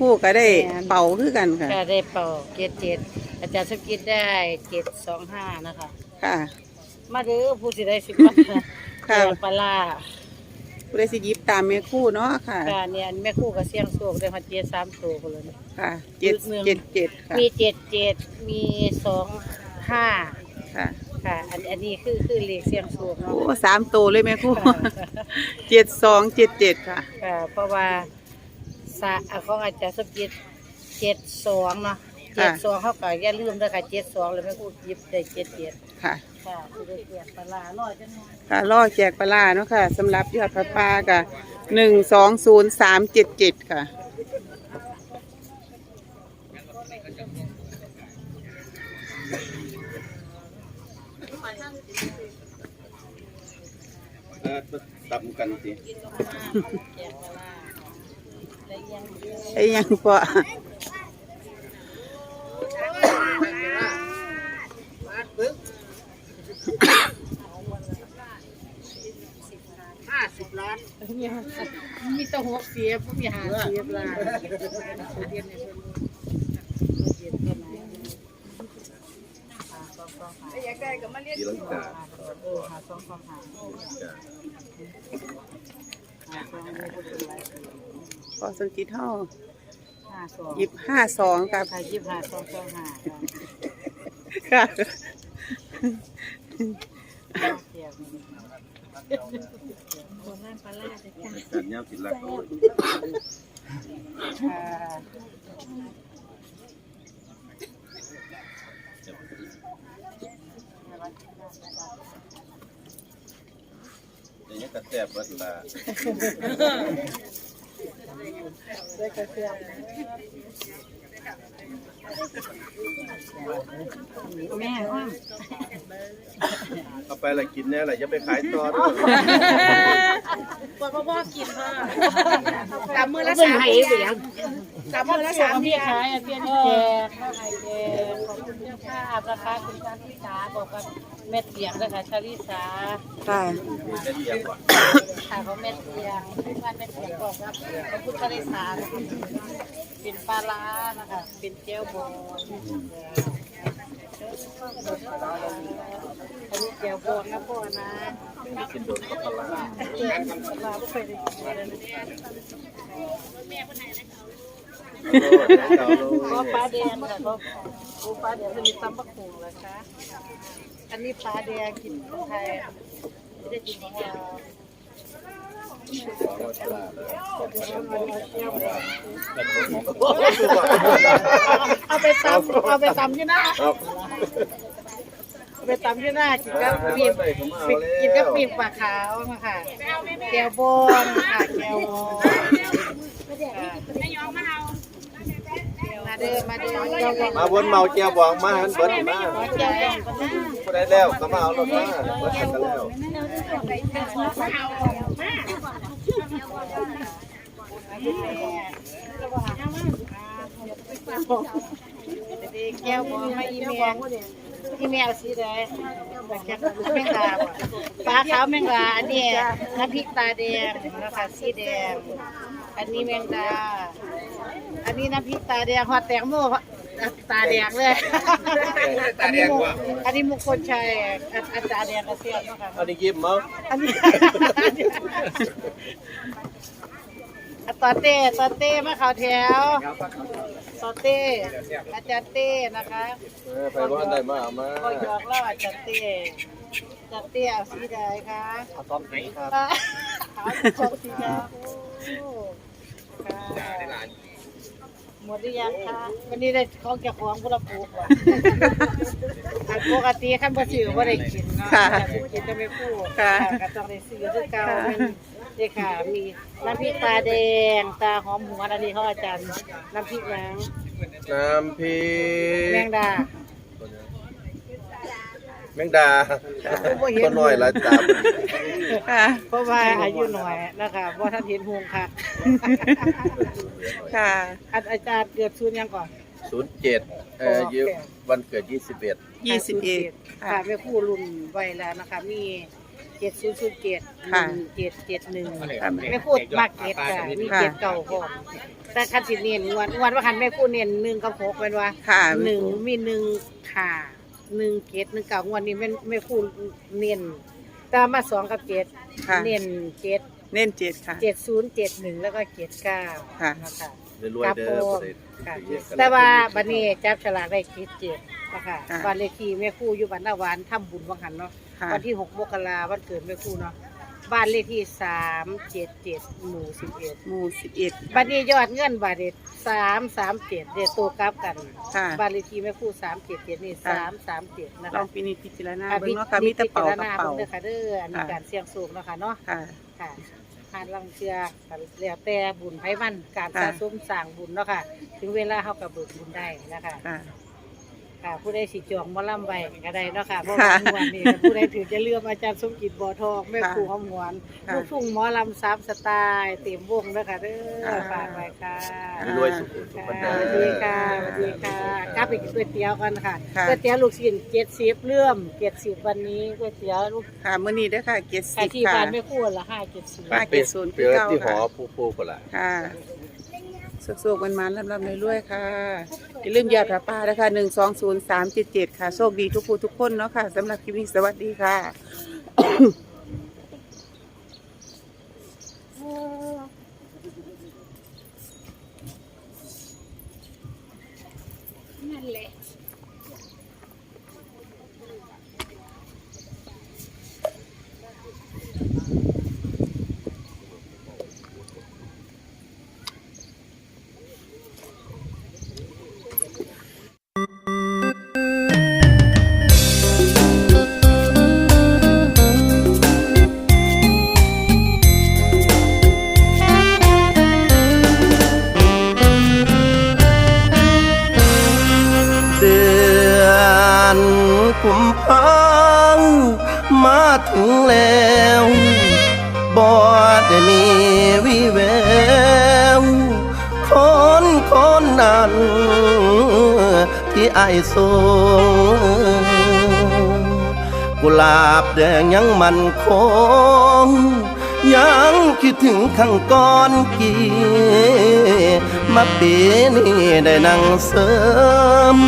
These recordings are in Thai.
ครู่ก็ได้เป่าคือกันค่ะก็ได้เป่าเจ็ดเจ็ดอาจารย์สมกิจได้เจ็ดสองห้านะคะ ค่ะ มาเด้อผู้สิได้สิบบาทค่ะแกงปลาร้าผู้ได้สิหยิบตามแม่ครู่เนาะค่ะ ค่ะเนี่ยแม่ครู่กับเสียงโศกได้มาเจ็ดสามตัวคนเลย ค่ะเจ็ดเจ็ดเจ็ดค่ะมีเจ็ดเจ็ดมีสองห้าค่ะค่ะ อันอันนี้คือคือเลขเสียงโศกโอ้เนาะสามตัวเลยแม่ครู่เจ็ดสองเจ็ดเจ็ดค่ะ ค่ะ เพราะว่า สะอะของอาจารย์สมกิจเจ็ดสองเนาะค่ะเจ็ดสองเขาก็อย่าลืมด้วยค่ะเจ็ดสองเลยแม่ครู่หยิบได้เจ็ดเจ็ดค่ะค่ะคือได้เกียรติปลาร้าร้อยจังหวะค่ะล่อแจกปลาร้าเนาะค่ะสำหรับยอดพระปาค่ะหนึ่งสองศูนย์สามเจ็ดเจ็ดค่ะเออตับกันสิ แจกปลาร้า ได้ยังไอ้ยังปะมีมีแตัวหกเสียบมีหาเสียบลาเรียนในเพิ่นเรียนเพิ่นไหนหาสองสองหาดีลังกาเออหาสองสองหาหาสองเรียนเพิ่นเป็นไร พ อสังกิตเท่าห้าสองหยิบห้าสองครับใครยิบหาสองสองหาค่ะเสียบการย่ากินรักค่ะอย่างนี้กระแทบวัดลา ได้กระเทียมแม่ว่าเอาไปละกินแน่ละอย่าไปขายต่อเด้วยปวดพ่อกินค่ะตามมือละเป็นสามไห้เดืเสีอยงนตามมือละสามเดืพี่อนขายเพียนแจกข้าวไข่แจกขอบคุณเจ้าภาพนะคะคุณชาลิสาบอกกับ เม็ดเสียงนะคะชาลิสาค่ะได้เดียวว่ะค่ะเขาเม็ดเสียงทุกวันเม็ดเสียงบอกครับขอบคุณชาลิสานะคะเป็นปลาร้านะคะเป็นเจลบองอันนี้เจลบองนะพ่อนะกินโดนก็ปลาร้าเจลปลาไม่เคยได้กินเลยเอาโลดเอาโลก็ดปลาแดงค่ะก็ปูปลาแดงจะมีตำบักหุ่งเลยคะ อันนี้ปลาแดงกินไทยไม่ได้กินของเราเอาไปตำเอาไปตำที่หน้าเอาไปตำที่หน้ากินกับปีบกินกับปีบปลาขาวนะคะแก้วบองค่ะแก้วบอง เด้อมาเด้อแก้วบองมาวนเมาเจียวบองมาหันเบิดมาหัวใจผู้ใดแล้วก็มาเอารถมาเบิดกันแล้วแก้วบองมาอีเมลอีเมลสีแดงแก้วแมงดาปลาขาวแมงดาอันนี้น้ำพริกตาแดงนะคะสีแดงอันนี้แมงดา นนี้น้ำพริกตาแดงหอดแตงโมตาแดงเลยอันนี้มุกอันนี้มุกคนชัยอันอันตาแดงกระเทียมเนาะค่ะอันนี้ยิ้มมั้งอันนี้อันตอเต้ตอเต้มาข่าวแถวตอเต้อาจารย์เต้นะคะเออไปว่าได้มาเอามาก็หยอกเล่าอาจารย์เต้อาจารย์เต้เอาสีใดคะเอาต้อมไหนครับเอาชมสีดำโอ้ค่ะ หมดหรือยังคะวันนี้ได้ของแก่ของพวกเราปลูกว่ะอันปกติขั้นบ่ซื้อบ่ได้กินเนาะกินจะไม่พูดค่ะก็ต้องได้ซื้อคือเก่านี่ค่ะ มีน้ำพริกตาแดงตาหอมหัวอันนี้เขาอาจารย์น้ำพริกหยังน้ำพริแมกงดา แมงดาตัวน้อยละจ้าค่ะเพราะว่าอายุหน่อยนะคะบ่ท่านเห็นหงค่ะ ค่ะอันอาจารย์เกิดชุนยังก่อนศูนย์เจ็ดเอ่ออายุวันเกิดยี่สิบเอ็ดยี่สิบเอ็ดค่ะแม่ครู่รุ่นไว้แล้วนะคะ มีเจ็ดศูนย์ศูนย์เจ็ดค่ะเจ็ดเจ็ดหนึ่งค่ะไม่พูดมากเจ็ดค่ะมีค่ะเจ็ดเก่าพร้อมแต่คันสิเนียนงวนงวนว่าคันไม่พูดเนียนหนึ่งกับหกเป็นว่าค่ะหนึ่งมีหนึ่งค่ะ หนึ่งเจ็ดหนึ่งเก่างวนนี้ไม่ไม่พูดเนียนตามมาสองกับเจ็ดค่ะ เนียนเจ็ดเน้นเจ็ดค่ะ เจ็ดศูนย์เจ็ดหนึ่งแล้วก็เจ็ดเก้าค่ะ นะคะ รวยๆเด้อบ่ได้ค่ะไปเฮ็ดกันแต่ว่าบัดนี้จับฉลากได้คิดเจ็ดนะคะค่ะบ้านเลขที่แม่ครู่อยู่บ้านนาหวานทำบุญวังหันเนาะค่ะ วันที่หกมกราวันเกิดแม่ครู่เนาะ บ้านเลขที่สามเจ็ดเจ็ดหมู่สิบเอ็ดหมู่สิบเอ็ดบัดนี้ยอดเงินบาทเด็ดสามสามเจ็ดเด็ดตัวกลับกันค่ะบ้านเลขที่แม่ครู่สามเจ็ดเจ็ดนี่ค่ะสามสามเจ็ดนะลอคะงพินิจพิจารณาอะเบิ่งเนาะค่ะมีแต่เป่ากระพิจรณเป๋าบิ่งเด้อค่ะเด้ออันนี้ค่ะ การเสี่ยงสูงเนาะค่ะเนาะค่ะ ค่ะหานลังเชือกันแล้วแต่บุญไผมันการค่ะ สะสมสร้างบุญเนาะค่ะ ถึงเวลาเฮาก็เบิกบุญได้นะคะ ค่ะ ค่ะ ผู้ใดสิจองหมอลำไว้ก็ได้เนาะค่ะเพราะค่ะว่าม่วันนี้ผู้ใดถือจะเลือกอาจารย์สมจิตบ่อทองแม่ค่ะครูหอมหวนค่ะลูกทุ่งหมอลำสามสไตล์เต็มวงเด้อค่ะเด้อค่ะฝากไว้ค่ะรวยสุขสุขค่ะบรรสดาวัสดีค่ะสวัสดีค่ะกลับไปกินก๋วยเตี๋ยวกันค่ะค่ะ ก๋วยเตี๋ยวลูกชิ้น70เลื่อม70วันนี้ก๋วยเตี๋ยวลูกค่ะมื้อนี้เด้อค่ะเจ็ดขายสิบที่ค่ะบ้านแม่ครูละ5 70 ป้าไปเจ็ดศูนย์ไปคือเก้าที่หอค่ะ ผู้ผู้ก็ล่ะค่ะ สุกๆมันๆลำๆรวยๆค่ะ อย่าลืมยาผ้าป้านะคะหนึ่งสองศูนย์สามเจ็ดเจ็ดค่ะ โชคดีทุกผู้ทุกคนเนาะค่ะสำหรับคลิปนี้สวัสดีค่ะ นั้นที่ไอายสูงกุหลาบแดงยังมันคง ยังคิดถึงข้างก้อนกี่มาปีนี้ได้นั่งเสริม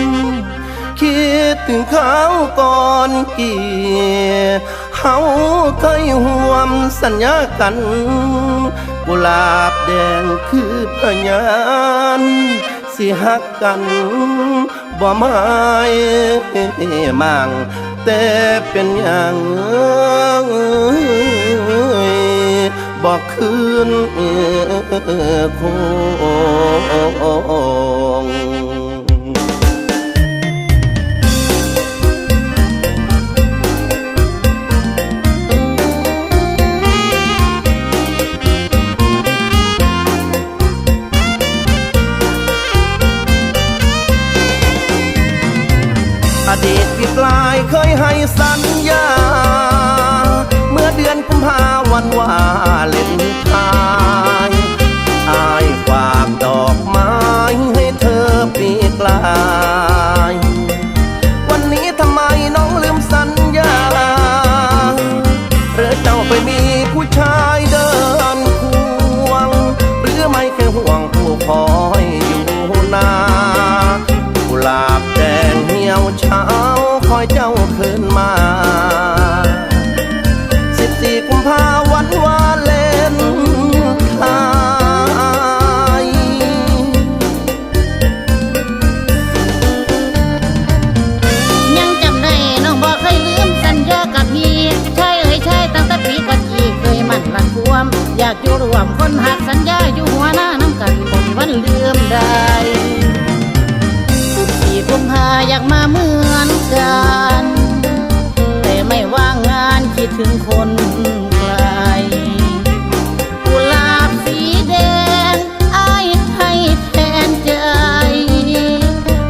คิดถึงเขาก่อนกี่เฮาเคยห่วมสัญญากัน กุหลาบแดงคือพยาน สิหักกันบ่หมายมั่งแต่เป็นอย่างบอกคืนค ดีตพี่ปลายเคยให้สัญญา เมื่อเดือนกุมภาวันวาเล่น งเหี่ยวเช้าคอยเจ้าคืนมาาอยากมาเหมือนกัน แต่ไม่ว่างงานคิดถึงคนไกลกุหลาบสีแดงอายให้แทนใจ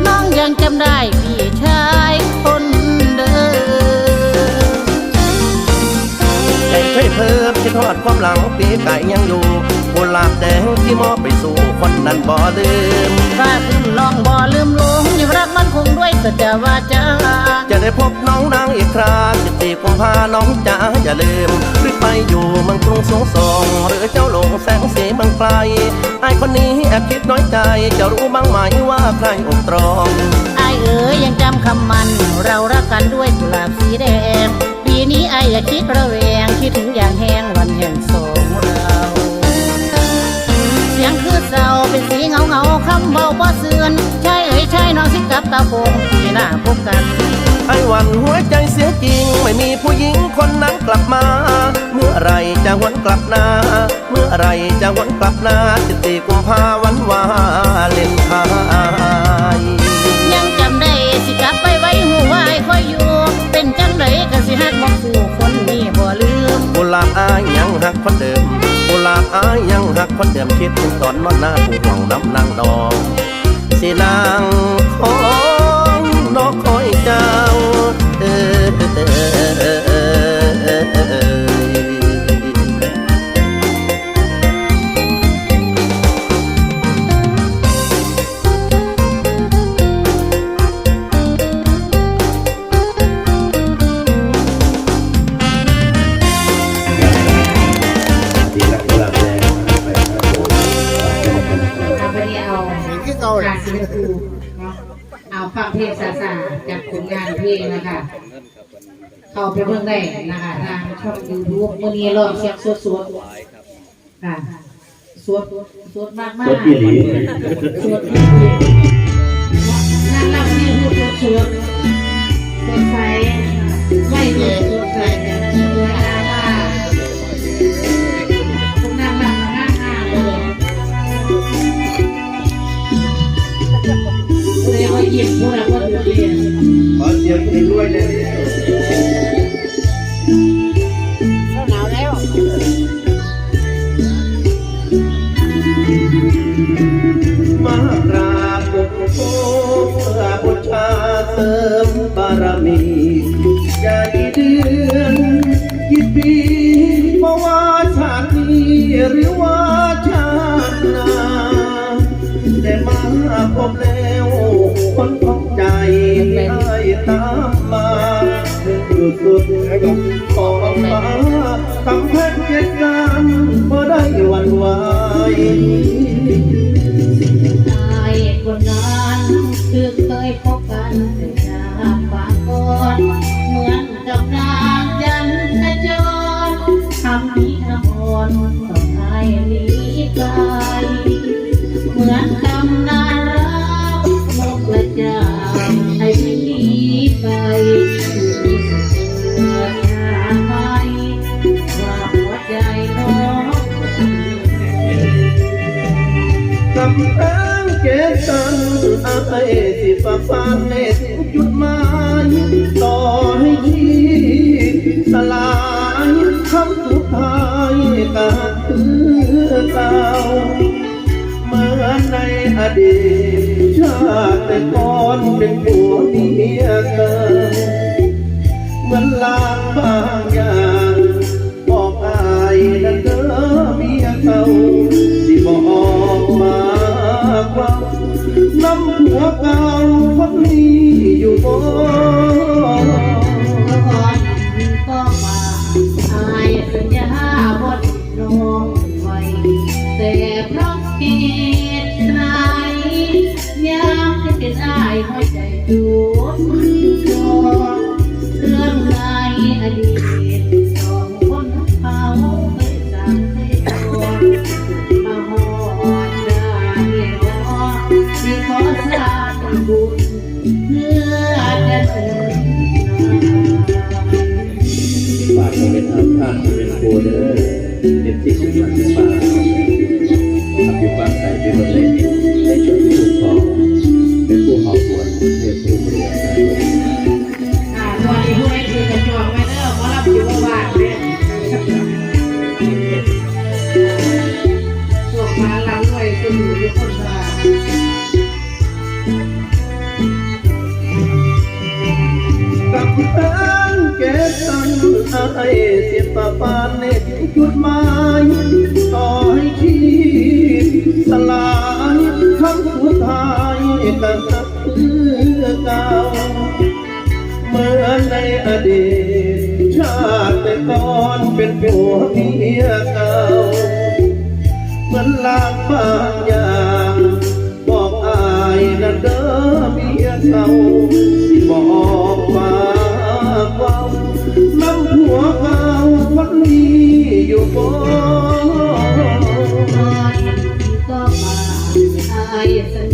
น้องยังจำได้พี่ชายคนเดิมใจช่วยเพิ่มคิดทอดความหลังปีไก่ยังอยู่กุหลาบแดงที่มอบไปสู่ คนนั้นบ่ลืมฝากคุณน้องบ่ลืมหลงยังรักมันคงด้วยสัจวาจาจะได้พบน้องนางอีกคราสิบสี่กุมภาน้องจ๋าจะลืมหรือไปอยู่เมืองกรุงสงสองหรือเจ้าหลงแสงสีเมืองไกลไอ้คนนี้แอบคิดน้อยใจจะรู้บ้างไหมว่าใครอกตรองไอายเอ๋ยยังจำคำมัน เรารักกันด้วยกุหลาบสีแดงปีนี้ไอายอย่าคิดระแวงคิดถึงอย่างแห้งวันแห่งสองเราเสี ยงคือเศร้าเป็นสีเงาเงาๆคำเบาบ่เสื่อนใช่เอ๋ยใช่น้องสิกับตาโปงปีหน้าพบกันไอ้หวันหัวใจเสียจริง ไม่มีผู้หญิงคนนั้นกลับมา เมื่อไรจะหวนกลับนาเมื่อไรจะหวนกลับนาสิบสี่กุมภาวันวาเลนไทน์ยังจำได้สิกลับไปไว้หูวายคอยอยู่ เป็นจังไดก็สิฮักบอกสู่คนนี้บ่ลืมกุหลาบอายยังหักคนเดิมกุหลาบ อายยังหักคนเดิมคิดตอนนอนหน้าผู้ห่วงน้ำนางดองสินางขอ บวันนี้ลองเสียงสวดๆค่ะสวดสดมากมากสดอีหลีสดอีหลีนั่นเราที่พูดสดสดสดใสไม่สดสดใสเนี่ยสวยงามมากคุณนางนำงานงานเลยเลยว่าหยิบพวกเราก็ถือเรียนขอเสียงเพลงด้วยนะ หลวงพ่อเพื่อบูชาเสริมบารมีใจเดือนกี่ปีมาว่าชาตินี้หรือว่าชาติหน้าแต่มาพบแล้วคนของใจได้ตามมาถึงสุดสุดของฟ้าคำแพงเจ็ดงามบ่ได้หวันไหว นำอ่อนต้องอายลีไกลเหมือนตำนานรักนกกระจาบให้หนีไปอยู่เกิดชาติใหม่ว่าหัวใจน้องกำแพงเกตันไอ้สิฟ้าฟ้าเนตจุดมา ก่อนเป็นผัวเมียกันเหมือนลางบ ฝากเป็นทางท่านเป็นโคเด้อ นเกตันไอ้เสียปาปานเนตจุดหมายต่อให้ชีสลายคำสุดท้ายก็คือเก่าเหมือนในอดีต ชาติตอนเป็นผัวเมียเก่าเหมือนลางบางอย่างบอกอายนั่นเด้อเมียเก่าสิบอก ผัวเก่าคนนี้อยู่บ่ก็มาอ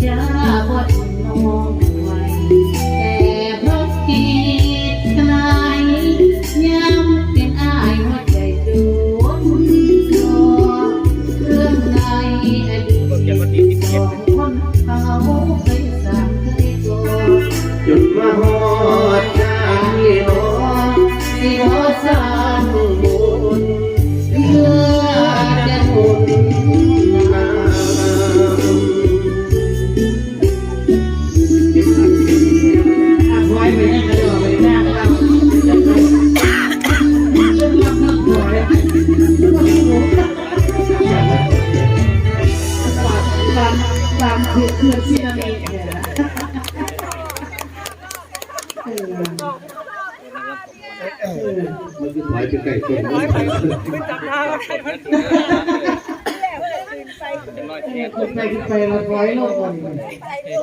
คนไปขึ้นไปเราร้อยโลกคน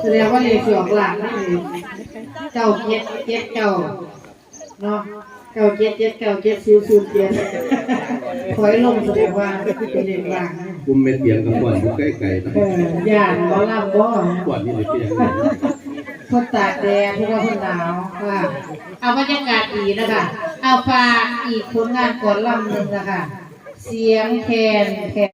แสดงว่าเลยสองหลักนี่เก้าเจ็ดเจ็ดเก้าเนาะเก้าเจ็ดเจ็ดเก้าเจ็ดศูนย์ศูนย์เจ็ดถอยลงแสดงว่าเป็นเด็กหลังกุมเม็ดเตียงกับก่อนอยู่ใกล้ไก่นะเออย่านเราล่ำบ่ก่อนนี่เลยเปียงคนตากแดดเพราะว่าคนหนาวค่ะเอาบรรยากาศดีนะคะเอาฝากอีกผลงานก่อนลำหนึ่งนะคะ เสียงแคนแคน